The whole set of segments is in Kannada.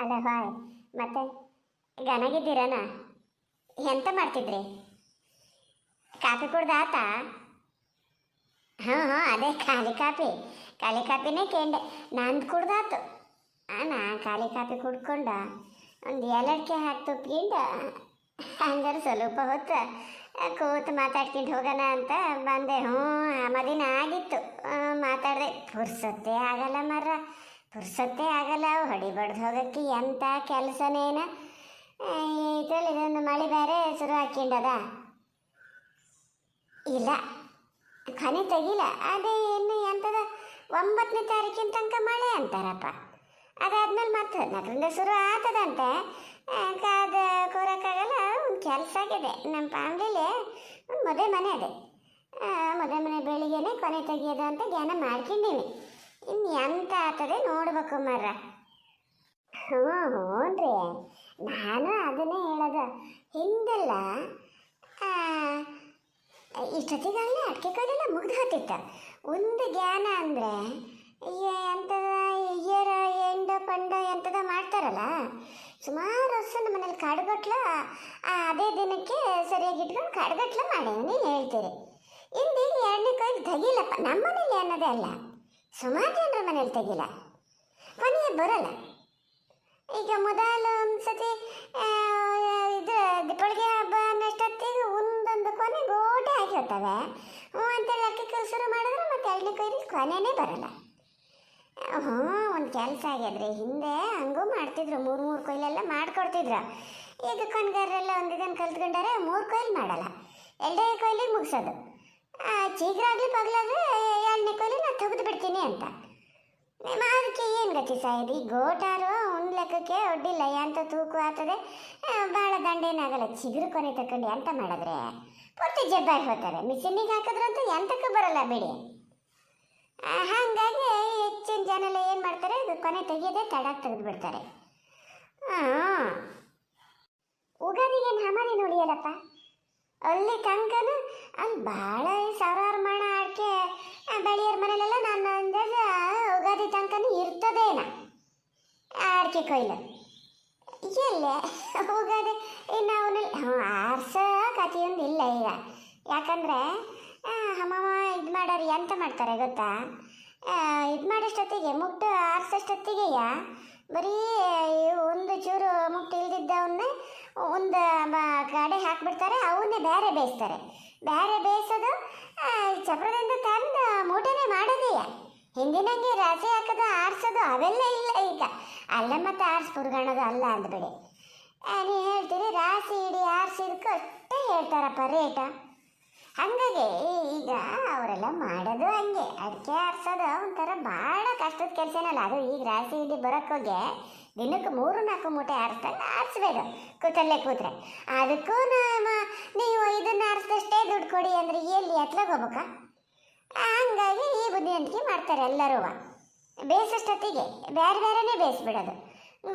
ಅಲ್ಲ ಹಾಯ್ ಮತ್ತೆ ಗನಗಿದ್ದೀರನ ಎಂತ ಮಾಡ್ತಿದ್ರಿ? ಕಾಫಿ ಕುಡ್ದು ಆತ? ಹಾಂ ಹಾಂ ಅದೇ ಖಾಲಿ ಕಾಫಿ. ಖಾಲಿ ಕಾಫಿನೇ ಕೇಂಡೆ. ನಂದು ಕುಡ್ದಾತು. ನಾ ಖಾಲಿ ಕಾಫಿ ಕುಡ್ಕೊಂಡ ಒಂದು ಏಲಕ್ಕಿ ಹಾಕಿ ತುಪ್ಪಿಂದ ಹಂಗಾರೆ ಸ್ವಲ್ಪ ಹೊತ್ತು ಕೂತು ಮಾತಾಡ್ಕೊಂಡು ಹೋಗೋಣ ಅಂತ ಬಂದೆ. ಹ್ಞೂ ಮದಿನ ಆಗಿತ್ತು. ಮಾತಾಡಿದೆ. ಪುರ್ಸತ್ತೆ ಆಗಲ್ಲ ಮರ ಪುರ್ಸೊತ್ತೇ ಆಗಲ್ಲ ಹೊಡಿಬಾರ್ದು ಹೋಗೋಕ್ಕೆ ಎಂಥ ಕೆಲಸನೇನ? ಇದರಲ್ಲಿ ಇದೊಂದು ಮಳೆ ಬೇರೆ ಶುರು ಹಾಕ್ಯಂಡದ ಇಲ್ಲ ಖನಿ ತೆಗಿಲ್ಲ ಅದೇ ಇನ್ನು ಎಂಥದ ಒಂಬತ್ತನೇ ತಾರೀಕಿನ ತನಕ ಮಳೆ ಅಂತಾರಪ್ಪ. ಅದಾದ್ಮೇಲೆ ಮತ್ತೆ ಹದಿನಾಲ್ಕರಿಂದ ಶುರು ಆಗ್ತದಂತೆ. ಕಾದ ಕೂರಕ್ಕಾಗಲ್ಲ ಒಂದು ಕೆಲಸ ಆಗಿದೆ. ನಮ್ಮ ಫ್ಯಾಮ್ಲಿಲಿ ಒಂದು ಮದುವೆ ಮನೆ ಆ, ಮದುವೆ ಮನೆ ಬೆಳಿಗ್ಗೆನೆ ಕೊನೆ ತೆಗಿಯೋದು ಅಂತ ಧ್ಯಾನ ಮಾಡ್ಕೊಂಡೀನಿ ಇನ್ನು ಎಂತ ಆಗ್ತದೆ ನೋಡ್ಬೇಕು ಮರ ಹ್ಞೂ ಹ್ಞೂನ್ರಿ. ನಾನು ಅದನ್ನೇ ಹೇಳೋದು. ಹಿಂದೆಲ್ಲ ಇಷ್ಟೊತ್ತಿಗಾಗಲೇ ಅಡಿಕೆ ಕೊಯ್ಲೆಲ್ಲ ಮುಗ್ದು ಹೋಗ್ತಿತ್ತು. ಒಂದು ಜ್ಞಾನ ಅಂದರೆ ಎಂಥದ ಇಯರ ಎಂಡ ಪಂಡ ಎಂಥದ ಮಾಡ್ತಾರಲ್ಲ, ಸುಮಾರು ವರ್ಷ ನಮ್ಮ ಮನೇಲಿ ಕಡ್ಗಟ್ಲ ಅದೇ ದಿನಕ್ಕೆ ಸರಿಯಾಗಿ ಇಟ್ಕೊಂಡು ಕಡ್ಗಟ್ಲ ನೀನು ಹೇಳ್ತೀರಿ. ಇಂದೀಗ ಎರಡನೇ ಕೈ ತೆಗಿಲ್ಲಪ್ಪ ನಮ್ಮ ಮನೇಲಿ ಅನ್ನೋದೇ ಅಲ್ಲ. ಸುಮಾರು ಜನರ ಮನೇಲಿ ತೆಗಿಲ್ಲ. ಕೊನೆಗೆ ಬರಲ್ಲ. ಈಗ ಮೊದಲು ಆ, ಇದು ದೀಪಾವಳಿಗೆ ಹಬ್ಬ ಅನ್ನೋಷ್ಟೊತ್ತಿಗೆ ಒಂದೊಂದು ಕೊನೆ ಗೋಟೆ ಆಗಿರ್ತವೆ ಹ್ಞೂ ಅಂತೇಳಿ ಅಕ್ಕಿ ಶುರು ಮಾಡಿದ್ರೆ ಮತ್ತೆ ಎರಡನೇ ಕೊಯ್ಲಿ ಕೊನೆನೇ ಬರಲ್ಲ. ಹ್ಞೂ ಒಂದು ಕೆಲಸ ಆಗ್ಯದ್ರಿ. ಹಿಂದೆ ಹಂಗೂ ಮಾಡ್ತಿದ್ರು. ಮೂರು ಮೂರು ಕೊಯ್ಲೆಲ್ಲ ಮಾಡ್ಕೊಡ್ತಿದ್ರು. ಈಗ ಕೊನೆಗಾರರೆಲ್ಲ ಒಂದು ಇದನ್ನು ಕಲ್ತ್ಕೊಂಡಾರೆ ಮೂರು ಕೊಯ್ಲು ಮಾಡಲ್ಲ. ಎರಡೇ ಕೊಯ್ಲಿಗೆ ಮುಗಿಸೋದು. ಶೀಘ್ರ ಆಗಲಿ ಪಗಲಾದ್ರೆ ಎರಡನೇ ಕೊಯ್ಲು ನಾನು ತೆಗೆದು ಬಿಡ್ತೀನಿ ಅಂತ. ನಿಮ್ಮ ಅದಕ್ಕೆ ಏನು ಗತಿ ಸಾಯಿರಿ ಗೋಟಾರು ಒಂದು ಲೆಕ್ಕಕ್ಕೆ ಒಡ್ಡಿಲ್ಲ. ಎಂತ ತೂಕು ಆಗ್ತದೆ ಭಾಳ ದಂಡೇನಾಗಲ್ಲ ಚಿಗುರು ಕೊನೆ ತಕೊಂಡು ಎಂತ ಮಾಡಿದ್ರೆ? ಪೂರ್ತಿ ಜಬ್ಬಾಗಿ ಹೋಗ್ತಾರೆ. ಮಿಷಿನಿಗೆ ಹಾಕಿದ್ರಂತೂ ಎಂತಕ್ಕೂ ಬರಲ್ಲ ಬಿಡಿ. ಹಾಗಾಗಿ ಹೆಚ್ಚಿನ ಜನ ಎಲ್ಲ ಏನು ಮಾಡ್ತಾರೆ? ಇದು ಕೊನೆ ತೆಗಿಯೋದೇ ತಡಾಕ್ ತೆಗೆದು ಬಿಡ್ತಾರೆ. ಹಾಂ ಉಗಾದಿಗೇನು ಹಮಾರಿ ನೋಡಿಯಲ್ಲಪ್ಪ? ಅಲ್ಲಿ ತನಕನು ಅಲ್ಲಿ ಭಾಳ ಸಾವಿರಾರು ಮಣ ಅಡಿಕೆ ಬೆಳೆಯೋರ ಮನೆಯಲ್ಲೆಲ್ಲ ನನ್ನ ಅಂದಾಜ ಉಗಾದಿ ತನಕನೂ ಇರ್ತದೇನ ಅಡಿಕೆ ಕೊಯ್ಲು. ಎಲ್ಲೇ ಉಗಾದಿ, ಇನ್ನು ಅವನಲ್ಲಿ ಆರ್ಸೋ ಕಥೆಯೊಂದು ಇಲ್ಲ ಈಗ. ಯಾಕಂದರೆ ಹಮ್ಮಮ್ಮ ಇದು ಮಾಡೋರು ಎಂತ ಮಾಡ್ತಾರೆ ಗೊತ್ತಾ? ಇದು ಮಾಡೋಷ್ಟೊತ್ತಿಗೆ ಮುಟ್ಟು ಆರ್ಸೋಷ್ಟೊತ್ತಿಗೆಯ? ಬರೀ ಒಂದು ಚೂರು ಮುಟ್ಟು ಇಲ್ದಿದ್ದವನ್ನೇ ಒಂದು ಕಡೆ ಹಾಕ್ಬಿಡ್ತಾರೆ, ಅವನ್ನೇ ಬೇರೆ ಬೇಯಿಸ್ತಾರೆ. ಬೇರೆ ಬೇಯಿಸೋದು ಚಪ್ರದಿಂದ ತಂದು ಮೂಟೆನೇ ಮಾಡೋದೇ ಹಿಂದಿನಂಗೆ ರಾಸೆ ಹಾಕೋದು, ಆರಿಸೋದು, ಅವೆಲ್ಲ ಇಲ್ಲ ಈಗ. ಅಲ್ಲ ಮತ್ತೆ ಆರಿಸಿ ಪುರ್ಗಣೋದು ಅಲ್ಲ ಅಂದ್ಬಿಡಿ. ನೀವು ಹೇಳ್ತೀರಿ ರಾಸಿ ಇಡಿ ಆರಿಸಿದಕ್ಕೂ ಅಷ್ಟೇ ಹೇಳ್ತಾರಪ್ಪ ರೇಟ ಹಾಗಾಗಿ ಈಗ ಅವರೆಲ್ಲ ಮಾಡೋದು ಹಂಗೆ. ಅಡಿಕೆ ಆರಿಸೋದು ಒಂಥರ ಭಾಳ ಕಷ್ಟದ ಕೆಲಸನಲ್ಲ. ಅದು ಈಗ ರಾಸಿ ಇಡಿ ಬರೋಕ್ಕೋಗಿ ದಿನಕ್ಕೆ ಮೂರು ನಾಲ್ಕು ಮೂಟೆ ಆರಿಸ್ದಂಗೆ ಆರಿಸ್ಬೇಕು. ಕೂತಲ್ಲೇ ಕೂತ್ರೆ. ಅದಕ್ಕೂ ನಮ್ಮ ನೀವು ಇದನ್ನು ಆರಿಸ್ದಷ್ಟೇ ದುಡ್ಡು ಕೊಡಿ ಅಂದರೆ ಎಲ್ಲಿ ಎತ್ಲಾಗ ಹೋಗ್ಬೇಕಾ? ಹಂಗಾಗಿ ಈ ಬುದ್ಧಿವಂತಿಕೆ ಮಾಡ್ತಾರೆ ಎಲ್ಲರೂ. ಬೇಯಿಸೋಷ್ಟೊತ್ತಿಗೆ ಬೇರೆ ಬೇರೆನೇ ಬೇಯಿಸ್ಬಿಡೋದು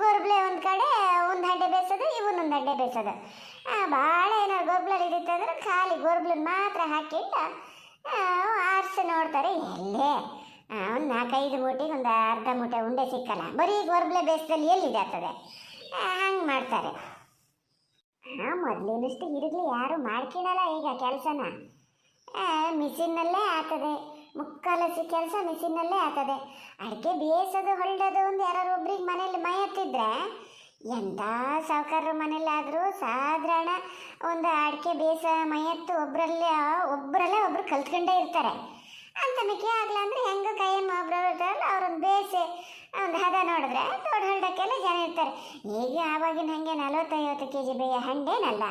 ಗೊರ್ಬ್ಲೆ ಒಂದು ಕಡೆ, ಒಂದು ಹಂಡೆ ಬೇಯಿಸೋದು ಇವನ್ನೊಂದು ಒಂದು ಹಂಡೆ ಬೇಯಿಸೋದು ಭಾಳ ಏನಾದ್ರು ಇರುತ್ತೆ ಅಂದ್ರೆ ಖಾಲಿ ಗೊರ್ಬ್ಲನ್ನ ಮಾತ್ರ ಹಾಕಿಟ್ಟು ಆರಿಸಿ ನೋಡ್ತಾರೆ ಎಲ್ಲೇ. ಒಂದು ನಾಲ್ಕೈದು ಮೂಟೆಗೆ ಒಂದು ಅರ್ಧ ಮೂಟೆ ಉಂಡೆ ಸಿಕ್ಕಲ್ಲ. ಬರೀ ಗೊರ್ಬ್ಲೆ ಬೇಸದಲ್ಲಿ ಎಲ್ಲಿದೆ ಆಗ್ತದೆ? ಹಂಗೆ ಮಾಡ್ತಾರೆ. ಹಾಂ ಮೊದಲಿನಷ್ಟು ಇರಲಿ ಯಾರು ಮಾಡ್ಕೊಳ್ಳಲ್ಲ ಈಗ ಕೆಲಸನ. ಮಿಷಿನ್ನಲ್ಲೇ ಆಗ್ತದೆ. ಮುಕ್ಕಾಲಸಿ ಕೆಲಸ ಮಿಷಿನ್ನಲ್ಲೇ ಆಗ್ತದೆ. ಅಡಿಕೆ ಬೇಯಿಸೋದು ಹೊಳ್ಳೋದು ಒಂದು ಯಾರು ಒಬ್ರಿಗೆ ಮನೇಲಿ ಮೈ ಹತ್ತಿದ್ರೆ ಎಂಥ ಸಾವುಕಾರರು ಮನೇಲಾದರೂ ಸಾಧಾರಣ ಒಂದು ಅಡಿಕೆ ಬೇಸ ಮೈಯತ್ತು ಒಬ್ಬರಲ್ಲೇ ಒಬ್ಬರಲ್ಲೇ ಒಬ್ಬರು ಕಲ್ತ್ಕೊಂಡೇ ಇರ್ತಾರೆ. ಅಂತನಕ್ಕೆ ಆಗಲ್ಲ ಅಂದರೆ ಹೆಂಗೆ ಕೈಯನ್ನು ಒಬ್ರು ಇರ್ತಾರಲ್ಲ ಅವ್ರೊಂದು ಬೇಯಿಸಿ ಒಂದು ಹದ ನೋಡಿದ್ರೆ ದೊಡ್ಡ ಹೊಲ್ಡಕ್ಕೆಲ್ಲ ಜನ ಇರ್ತಾರೆ. ಈಗ ಆವಾಗಿನ ಹಾಗೆ ನಲವತ್ತೈವತ್ತು ಕೆ ಜಿ ಬೇಯ ಹಂಡೇನಲ್ಲ,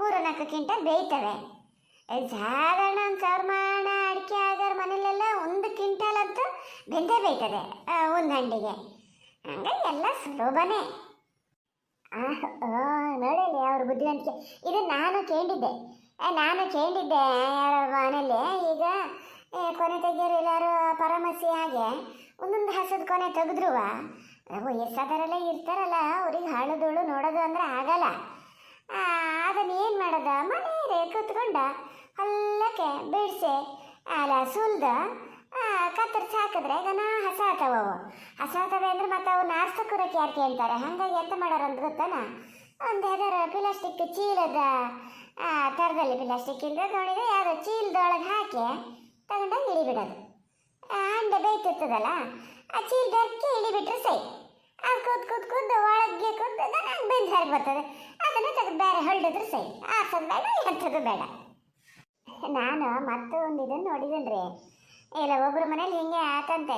ಮೂರು ನಾಲ್ಕು ಕ್ವಿಂಟಲ್ ಬೇಯ್ತವೆ. ಸಾಧಾರಣ ಒಂದು ಸಾವಿರ ಮಾಣ ಅಡಿಕೆ ಆಗೋರ ಮನೇಲೆಲ್ಲ ಒಂದು ಕ್ವಿಂಟಲ್ ಅಂತೂ ಬೆಂದೇ ಬೇಯ್ತದೆ ಒಂದು ಹಂಡಿಗೆ. ಹಂಗಾಗಿ ಎಲ್ಲ ಸುಲಭನೇ. ನೋಡಲಿ ಅವ್ರ ಬುದ್ಧಿವಂತಿಕೆ. ಇದು ನಾನು ಕೇಳಿದ್ದೆ. ನಾನು ಕೇಳಿದ್ದೆ ಯಾರ ಮನೇಲಿ, ಈಗ ಕೊನೆ ತೆಗಿಯೋರು ಎಲ್ಲರೂ ಪರಮಸಿ ಹಾಗೆ. ಒಂದೊಂದು ಹಸದ ಕೊನೆ ತೆಗೆದ್ರುವ? ವಯಸ್ಸಾದವರೆಲ್ಲ ಇರ್ತಾರಲ್ಲ ಅವ್ರಿಗೆ ಹಾಳುದೋಳು ನೋಡೋದು ಅಂದ್ರೆ ಆಗಲ್ಲ. ಆ, ಅದನ್ನ ಏನು ಮಾಡೋದ? ಮನೆಯೇ ಕೂತ್ಕೊಂಡ ಅಲ್ಲಕ್ಕೆ ಬಿಡಿಸಿ ಅಲ್ಲ ಸುಲ್ದ. ಕತ್ತರಿಸಿ ಹಾಕಿದ್ರೆ ಗನ ಹಸ ಆತವ ಅವು ಹಸ ಆತವೆ ಅಂದ್ರೆ ಮತ್ತೆ ಅವು ನಾರ್ಸಕ್ಕೂರಕ್ಕೆ ಯಾರು ಕೇಳ್ತಾರೆ? ಹಾಗಾಗಿ ಎಂತ ಮಾಡೋರು ಅಂತ ಗೊತ್ತಾನ? ಒಂದು ಯಾವ್ದಾರ ಪ್ಲಾಸ್ಟಿಕ್ ಚೀಲದ ಥರದಲ್ಲಿ ಪ್ಲಾಸ್ಟಿಕ್ ಇಂದ ನೋಡಿದ್ರೆ ಯಾವುದೋ ಚೀಲದೊಳಗೆ ಹಾಕಿ ತಗೊಂಡೋಗಿ ಇಳಿಬಿಡೋದು. ಅಂಡೆ ಬೇಯ್ತಿರ್ತದಲ್ಲ ಆ ಚೀಲದಕ್ಕೆ ಇಳಿಬಿಟ್ರೆ ಸೈ ಅದು ಕೂತ್ ಕೂತ್ ಕೂತ್ ಒಳಗೆ ಕೂತ್ ನಂಗೆ ಬೆಂದು ಹರಿ ಬರ್ತದೆ. ಅದನ್ನು ತೆಗೆದು ಬೇರೆ ಹೊಳ್ಳಿದ್ರೆ ಸೈ ಆ ಬೇಡ, ಎಂಥದ್ದು ಬೇಡ. ನಾನು ಮತ್ತೆ ಒಂದು ಇದನ್ನು ರೀ. ಇಲ್ಲ ಒಬ್ರು ಮನೇಲಿ ಹಿಂಗೆ ಆತಂತೆ.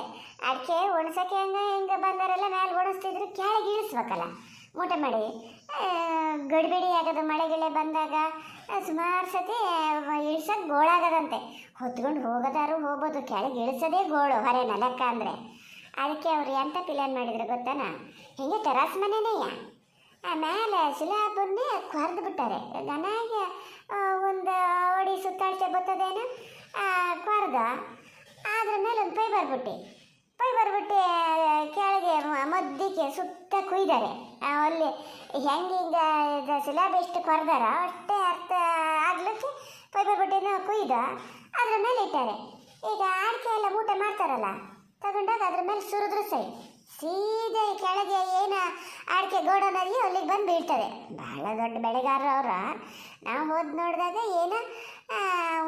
ಅಡಿಕೆ ಒಣಸಕ್ಕೆ ಹೆಂಗೆ ಹಿಂಗೆ ಬಂದವರೆಲ್ಲ ಮೇಲೆ ಒಣಸ್ತಿದ್ರು ಕೆಳಗೆ ಇಳಿಸ್ಬೇಕಲ್ಲ. ಮೂಟೆ ಮಾಡಿ ಗಡಿಬಿಡಿ ಆಗೋದು ಮಳೆ ಗಿಳೆ ಬಂದಾಗ ಸುಮಾರು ಸತಿ ಇಳಿಸೋದು ಗೋಳಾಗದಂತೆ ಹೊತ್ಕೊಂಡು ಹೋಗೋದಾರು ಹೋಗ್ಬೋದು, ಕೆಳಗೆ ಇಳಿಸೋದೇ ಗೋಳು, ಹೊರೆ ಲೆಕ್ಕ ಅಂದರೆ. ಅದಕ್ಕೆ ಅವ್ರು ಎಂತ ಪ್ಲಾನ್ ಮಾಡಿದ್ರು ಗೊತ್ತಾನ? ಹಿಂಗೆ ಟೆರಾಸ್ ಮನೆನೇಯ ಆಮೇಲೆ ಶಿಲಾಬನ್ನೇ ಕೊರೆದು ಬಿಟ್ಟಾರೆ ನನಗೆ ಒಂದು ಓಡಿ ಸುತ್ತಾಡ್ಸೆ ಬರ್ತದೇನು ಕೊರೆದ. ಅದ್ರ ಮೇಲೆ ಒಂದು ಪೈ ಬರ್ಬಿಟ್ಟು. ಪೈ ಬರ್ಬಿಟ್ಟು ಕೆಳಗೆ ಮದ್ದಿಗೆ ಮಧ್ಯಕ್ಕೆ ಕುಯ್ದಾರೆ. ಅಲ್ಲಿ ಹೆಂಗೆ ಹಿಂಗೆ ಸ್ಲ್ಯಾಬ್ ಎಷ್ಟು ಕೊರ್ದಾರ ಅಷ್ಟೇ ಅರ್ಥ ಆಗ್ಲಿಕ್ಕೆ ಪೈಪ ಬಟ್ಟೆನ ಕುಯ್ದ ಅದ್ರ ಮೇಲೆ ಇಟ್ಟಾರೆ. ಈಗ ಅಡಿಕೆ ಎಲ್ಲ ಊಟ ಮಾಡ್ತಾರಲ್ಲ, ತಗೊಂಡಾಗ ಅದ್ರ ಮೇಲೆ ಸುರಿದ್ರು ಸೈ ಸೀದೆ ಕೆಳಗೆ ಏನು ಅಡಿಕೆ ಗೋಡನ್ ಅದೆಯೋ ಅಲ್ಲಿಗೆ ಬಂದು ಬೀಳ್ತದೆ. ಬಹಳ ದೊಡ್ಡ ಬೆಳೆಗಾರರು ಅವ್ರ. ನಾವು ಹೋದ್ ನೋಡಿದಾಗ ಏನು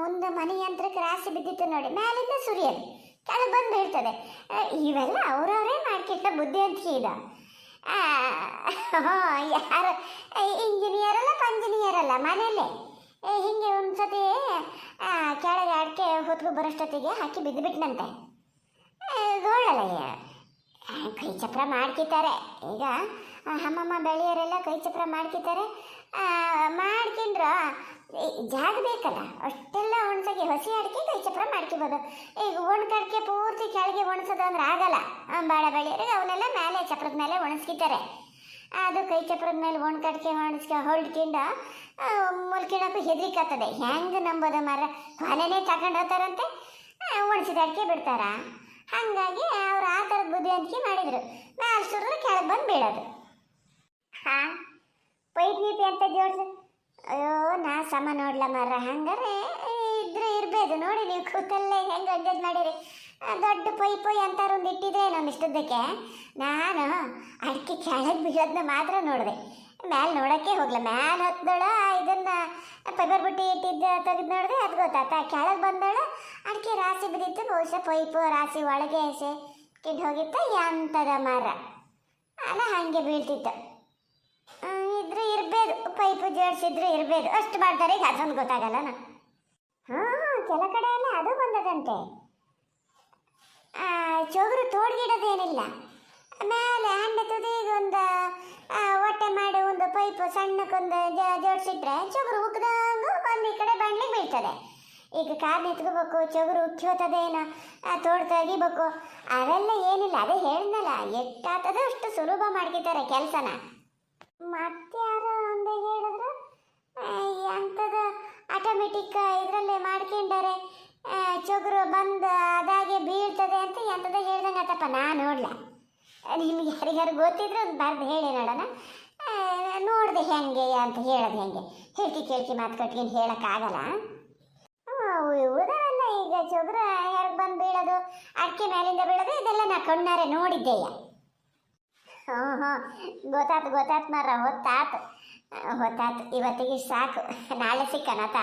ಒಂದು ಮನೆ ಯಂತ್ರಕ್ಕೆ ರಾಸಿ ಬಿದ್ದಿತ್ತು ನೋಡಿ, ಮೇಲಿಂದ ಸುರಿಯೋದು ಕೆಳಗೆ ಬಂದು ಬೀಳ್ತದೆ. ಇವೆಲ್ಲ ಅವರವರೇ ಮಾಡ್ಕಿಟ್ಟ ಬುದ್ಧಿ ಅಂತ ಇದು ಯಾರು? ಇಂಜಿನಿಯರ್ ಅಲ್ಲ ಕಂಜಿನಿಯರ್ ಅಲ್ಲ ಮನೇಲೆ ಹಿಂಗೆ ಒಂದ್ಸತಿ ಕೆಳಗೆ ಅಡಿಕೆ ಹೊತ್ಕೊ ಬರೋಷ್ಟೊತ್ತಿಗೆ ಹಾಕಿ ಬಿದ್ದು ಬಿಟ್ಟನಂತೆ ಗೋಳಲ್ಲ ಕೈ ಚಪ್ರ ಮಾಡ್ಕಿತಾರೆ. ಈಗ ಅಮ್ಮಮ್ಮ, ಬೆಳೆಯೋರೆಲ್ಲ ಕೈ ಚಪ್ರ ಮಾಡ್ಕಿತಾರೆ. ಮಾಡ್ಕೊಂಡ್ರ? ಜಾಗ ಬೇಕಲ್ಲ? ಅಷ್ಟೆಲ್ಲ ಒಣಸಕ್ಕೆ ಹಸಿ ಅಡಿಕೆ ಕೈ ಚಪ್ರ ಮಾಡ್ಕೋಬೋದು. ಈಗ ಒಣಕ ಅಡಿಕೆ ಪೂರ್ತಿ ಕೆಳಗೆ ಒಣಸೋದು ಅಂದ್ರೆ ಆಗಲ್ಲ. ಬಾಳ ಬೆಳೆಯೋರಿಗೆ ಅವನ್ನೆಲ್ಲ ಮೇಲೆ ಚಪ್ರದ ಮೇಲೆ ಒಣಸ್ಕಿತಾರೆ. ಅದು ಕೈ ಚಪ್ರದ ಮೇಲೆ ಒಣಕಡಿಕೆ ಒಣಸ್ಕ ಹೊಳ್ಕೊಂಡು ಮುಲ್ಕಿಣಕ್ಕೂ ಹೆದರಿಕತ್ತದೆ ಹೆಂಗೆ ನಂಬೋದು ಮಾರ ಕೊನೆನೇ ತಗೊಂಡು ಹೋಗ್ತಾರಂತೆ. ಒಣಸಿದ ಅಡಿಕೆ ಬಿಡ್ತಾರ? ಹಾಗಾಗಿ ಅವ್ರು ಆ ಥರದ ಬುದ್ಧಿವಂತಿಕೆ ಮಾಡಿದರು. ಮ್ಯಾಲೆ ಸುರಿದ್ರೆ ಕೆಳಗೆ ಬಂದು ಬೀಳೋದು. ಹಾಂ? ಪೈಪ್ ಗೀಪಿ ಅಂತ ಜೋಡ್ಸು? ಅಯ್ಯೋ, ನಾ ಸಮ ನೋಡ್ಲ ಮರ ಹಂಗಾರೆ ಇದ್ರೆ ಇರ್ಬೋದು. ನೋಡಿ ನೀವು ಕೂತಲ್ಲೇ ಹೆಂಗೆ ಅಡ್ಜಸ್ಟ್ ಮಾಡಿರಿ. ದೊಡ್ಡ ಪೊಯ್ ಎಂತಾರು ಒಂದು ಇಟ್ಟಿದ್ರೆ ನಮ್ಮ ಇಷ್ಟದ್ದಕ್ಕೆ ನಾನು ಅಡಿಕೆ ಕೆಳಗೆ ಬೀಳೋದನ್ನ ಮಾತ್ರ ನೋಡಿದೆ. ಮ್ಯಾಲೆ ನೋಡೋಕ್ಕೆ ಹೋಗ್ಲ. ಮ್ಯಾಲೆ ಹತ್ತದಳ ಇದನ್ನ ಪೆಬರ್ ಬುಟ್ಟಿ ಇಟ್ಟಿದ್ದ ತೆಗೆದು ನೋಡಿದೆ, ಅದು ಗೊತ್ತಾತ ಕೆಳಗೆ ಬಂದಳು ಅಡಿಕೆ ರಾಸಿ ಬಿದ್ದಿತ್ತು, ಬಹುಶಃ ಪೈಪು ರಾಸಿ ಒಳಗೆ ಎಸೆ ಕಿಡ್ ಹೋಗಿತ್ತು ಎಂಥದ ಮರ ಅಲ್ಲ, ಹಾಗೆ ಬೀಳ್ತಿತ್ತು. ಪೂಜೆ ಜೋಡಿಸಿದ್ರು ಇರಬೇಕು. ಅಷ್ಟು ಮಾಡ್ತಾರೆ ಈಗ ಅದೊಂದು ಗೊತ್ತಾಗಲ್ಲ ಹಾಂ ಕೆಲ ಕಡೆ ಎಲ್ಲ ಅದು ಬಂದದಂತೆ. ಚೊಗುರು ತೋಡ್ಗಿಡೋದೇನಿಲ್ಲ. ಮೇಲೆ ಹಂಡೆ ತುದಿಗೆ ಒಂದು ಹೊಟ್ಟೆ ಮಾಡಿ ಒಂದು ಪೈಪು ಸಣ್ಣಕ್ಕೊಂದು ಜೋಡಿಸಿಟ್ರೆ ಚೊಗುರು ಉಗ್ದಂಗು ಬಂದು ಈ ಕಡೆ ಬಂಡ್ಲಿಗೆ ಬೀಳ್ತದೆ. ಈಗ ಕಾರ್ ನಿಂತ್ಕೋಬೇಕು ಚೊಗುರು ಉಕ್ಕಿ ಹೋಗ್ತದೇನೋ ಆ, ತೋಡ್ ತೆಗಿಬೇಕು ಅವೆಲ್ಲ ಏನಿಲ್ಲ ಅದೇ ಹೇಳ್ದಲ್ಲ ಎಷ್ಟಾಗ್ತದೆ ಅಷ್ಟು ಸುಲಭ ಮಾಡ್ಕಿದ್ದಾರೆ ಕೆಲಸನ. ಮತ್ತಾರು ಒಂದು ಹೇಳಿದ್ರು ಅಂಥದ್ದು ಆಟೋಮೆಟಿಕ್ ಇದರಲ್ಲೇ ಮಾಡ್ಕೊಂಡಾರೆ ಚೊಗರು ಬಂದು ಅದಾಗೆ ಬೀಳ್ತದೆ ಅಂತ ಎಂಥದ್ದು ಹೇಳ್ದಂಗೆ ಆತಪ್ಪ, ನಾನು ನೋಡ್ಲ. ನಿಮ್ಗೆ ಯಾರಿಗಾರು ಗೊತ್ತಿದ್ರೆ ಬರ್ದು ಹೇಳಿ ನೋಡೋಣ. ನೋಡಿದೆ ಹೆಂಗೆ ಅಂತ ಹೇಳೋದು ಹೆಂಗೆ. ಹೇಳ್ತಿ ಕೇಳ್ತಿ ಮಾತು ಕಟ್ಕೊಂಡು ಹೇಳೋಕ್ಕಾಗಲ್ಲ. ಉಳಿದವೆಲ್ಲ ಈಗ ಚೊಗ್ರ, ಯಾರಿಗೆ ಬಂದು ಬೀಳೋದು? ಅಡಿಕೆ ಮೇಲಿಂದ ಬೀಳೋದು? ಇದೆಲ್ಲ ನಾ ಕಣ್ಣಾರೆ ನೋಡಿದ್ದೆಯ. ಹ್ಞೂ ಹ್ಞೂ ಗೊತ್ತಾತು ಗೊತ್ತಾತು ಮಾರ ಹೊತ್ತಾತು. ಹೊತ್ತಾತು ಇವತ್ತಿಗೆ ಸಾಕು. ನಾಳೆ ಸಿಕ್ಕನತ